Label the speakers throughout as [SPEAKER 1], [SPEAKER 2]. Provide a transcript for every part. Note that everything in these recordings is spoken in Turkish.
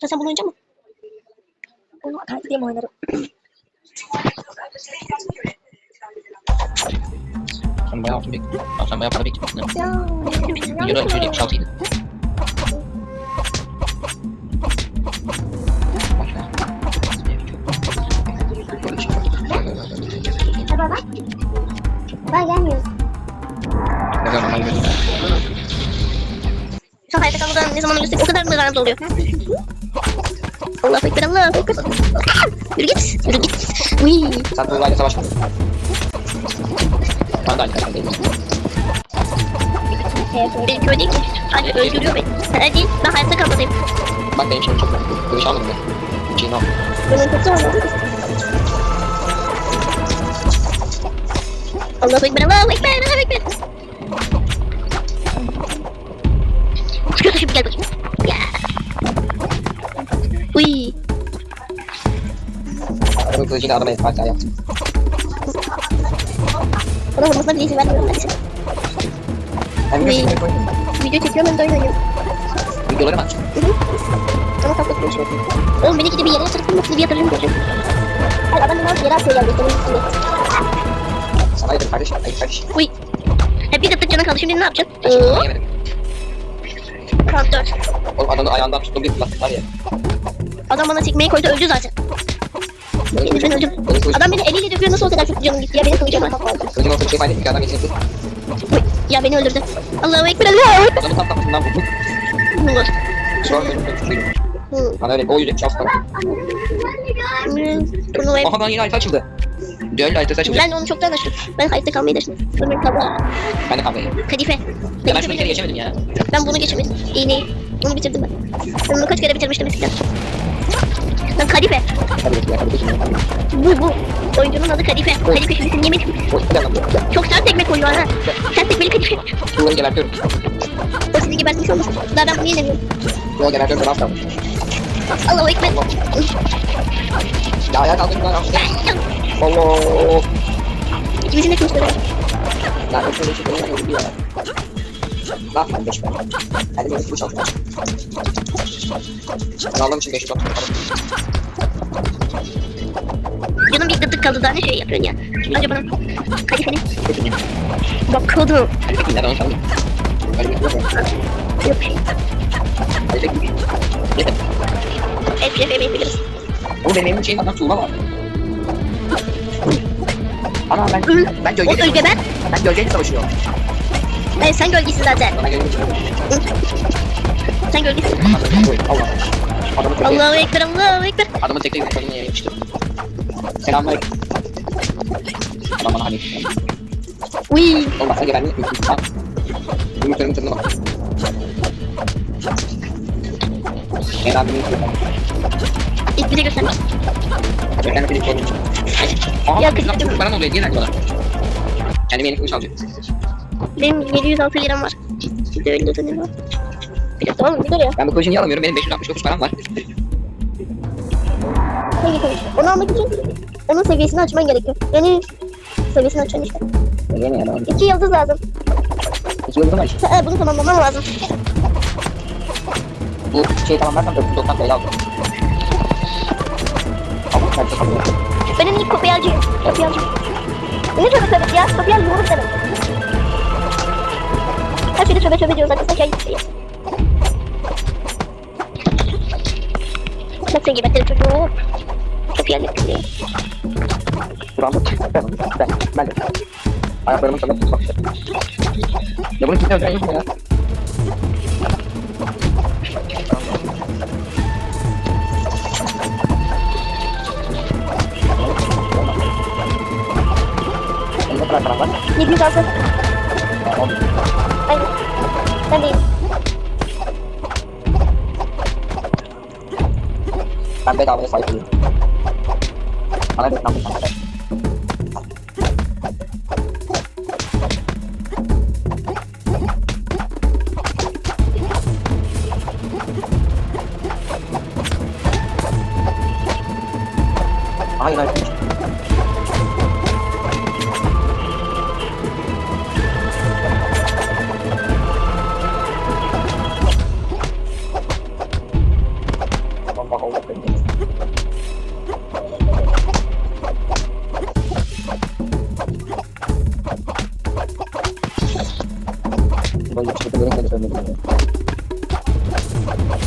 [SPEAKER 1] Sen, sen bunu oynayacak mısın? Onu kaydedeyim oynarım.
[SPEAKER 2] Sen bayağı altın bekliyorsun. Sen bayağı para bekliyorsun. mi?
[SPEAKER 1] Ya.
[SPEAKER 2] Videoda şöyle 76 idi.
[SPEAKER 1] Baba bak. Ben gelmiyorum.
[SPEAKER 2] Ne zaman gördüm.
[SPEAKER 1] Şu hayatta kalmadan ne zaman ölürsek o kadar mı rahat oluyor? Allahu Ekber, Allahu Ekber. Yürü git, yürü git. Uy.
[SPEAKER 2] Sen Tuğla'yla savaş mı? Ben de aynı karakterdeyim.
[SPEAKER 1] Benim köy değil ki. Hadi öldürüyor beni. Hadi ben hayatta kalmalıyım.
[SPEAKER 2] Bak benim şeyim çok güzel. Kılıç almadım ben. Aldım.
[SPEAKER 1] Benim kötü olmadı. Allahu Ekber, Allahu Ekber, Allahu Ekber. Çıkıyorsa şimdi gel bakayım.
[SPEAKER 2] Kılıcıyla adama esparta yaptım.
[SPEAKER 1] Bana vurmasına bile izin vermiyorum ben.
[SPEAKER 2] Ben bir şey koydum.
[SPEAKER 1] Video çekiyorum hem de oyun oynuyorum.
[SPEAKER 2] Videoları mı açtım?
[SPEAKER 1] Ama tatlı konuşuyor. Oğlum beni gidip bir yere yatırıp mutlu bir yatırırım çocuğum. Hayır adam beni alıp yere atıyor yani. Benim üstüme.
[SPEAKER 2] Sana yedim kardeşim. Hayır kardeşim.
[SPEAKER 1] Uy. Hep bir kıtlık canı kaldı. Şimdi ne yapacaksın?
[SPEAKER 2] Ben şimdi yemedim.
[SPEAKER 1] Round 4.
[SPEAKER 2] Oğlum adamın ayağından tuttum bir lastikler ya.
[SPEAKER 1] Adam bana tekmeyi koydu öldü zaten.
[SPEAKER 2] Benim
[SPEAKER 1] Ben öldüm.
[SPEAKER 2] Benim kılıcım.
[SPEAKER 1] Adam beni eliyle döküyor nasıl o kadar çok canım gitti ya beni kılıcım var.
[SPEAKER 2] Kılıcım olsa bir şey kaybettim ki adam geçirdi.
[SPEAKER 1] Ya beni öldürdü. Allahu Ekber Allahu Ekber.
[SPEAKER 2] Adamı tam kapısından vurdum.
[SPEAKER 1] Ne olur.
[SPEAKER 2] Şu an benim. Bana öyle o yüzden şans var. Aha ben yine harita açıldı. Düello haritası açıldı.
[SPEAKER 1] Ben onu çoktan açtım. Ben hayatta kalmayı da açtım. Ömür kablo.
[SPEAKER 2] Ben de kavgayım.
[SPEAKER 1] Kadife.
[SPEAKER 2] Ya ben şunu bir kere
[SPEAKER 1] benim.
[SPEAKER 2] geçemedim ya.
[SPEAKER 1] Ben bunu geçemedim. İğneyi. Onu bitirdim ben. Ben bunu kaç kere bitirmiştim eskiden. Lan Kadife.
[SPEAKER 2] Bekle ya. Hadi bekle.
[SPEAKER 1] Bu bu. Oyuncunun adı Kadife. Kadife şimdi sen yemedim.
[SPEAKER 2] Oy, bir dakika.
[SPEAKER 1] Çok sert tekme koyuyor ha. Sert tekmeli Kadife.
[SPEAKER 2] Tuğları gebertiyorum.
[SPEAKER 1] O sizi gebertmiş olmasın. Daha ben bunu yenemiyorum.
[SPEAKER 2] Tuğları gebertiyorum. Ben az kaldım.
[SPEAKER 1] Allahu Ekber.
[SPEAKER 2] Ya ayağa kaldım. lan. Allah.
[SPEAKER 1] İkimizin de kılıçları.
[SPEAKER 2] Ya öyle Ne yapayım beş ben? Hadi benim kuş aldım. Ben aldığım için 500 aldım.
[SPEAKER 1] Canım bir gıdık kaldı daha ne şey yapıyorsun ya. Önce bana Kadife'nin. Bak kodu.
[SPEAKER 2] Hadi bekle. Ben. Hadi bekle.
[SPEAKER 1] Yok.
[SPEAKER 2] Hadi bekle. Yeter.
[SPEAKER 1] Hep şey yemeyi biliriz.
[SPEAKER 2] Oğlum benim şeyin adına tuğla var. Ana ben, ben gölgeyle
[SPEAKER 1] gölge ben.
[SPEAKER 2] Ben gölgeyle savaşıyorum.
[SPEAKER 1] Ben sen gölgesin zaten. Sen gölgesin.
[SPEAKER 2] Allah.
[SPEAKER 1] Allahu Ekber Allahu Ekber.
[SPEAKER 2] adamı yumurtladığını yere yapıştır. Selamünaleyküm. Adam bana hani.
[SPEAKER 1] Uy.
[SPEAKER 2] Bak sen geberdiğini Bak. Yumurtanın tadına bak. Ben abimin tadına
[SPEAKER 1] İlk bize göster.
[SPEAKER 2] Ben bir koydum. Aha
[SPEAKER 1] Ya
[SPEAKER 2] ya kızım. Bana ne oluyor? Niye nerede bana? Kendime yeni kılıç alacağım.
[SPEAKER 1] Benim 706 liram var. Sizde öyle dönüyor var. Bir dakika oğlum bir dur ya.
[SPEAKER 2] Ben bu kılıcı niye alamıyorum? Benim 569 param var.
[SPEAKER 1] Hangi kılıç? Onu almak için onun seviyesini açman gerekiyor. Yani seviyesini açan işte.
[SPEAKER 2] Ben
[SPEAKER 1] İki yıldız lazım.
[SPEAKER 2] İki yıldızım var işte.
[SPEAKER 1] Ha, bunu tamamlaman lazım.
[SPEAKER 2] Bu şey tamamlarsam 490 TL alıyorum.
[SPEAKER 1] Benim ilk kopyalcıyım. Kopyalcı. Ne tövbe tövbe ya? Kopyalcı olur demek. Her şeyde tövbe tövbe diyoruz arkadaşlar. Şey. Bak sen gebertirim çocuğu. Kopyalcı.
[SPEAKER 2] Buramda ben, ben, ben de. Ayaklarımın sana tutmak istedim. Ya bunu kimse öldüren yok mu ya? Elimde kadar param var.
[SPEAKER 1] 706.
[SPEAKER 2] Ya, on.
[SPEAKER 1] Aynen. Ben değilim.
[SPEAKER 2] Ben bedavaya sahip oluyorum. Bana reklam yapma. Hayır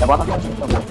[SPEAKER 2] Ya bana gerçekten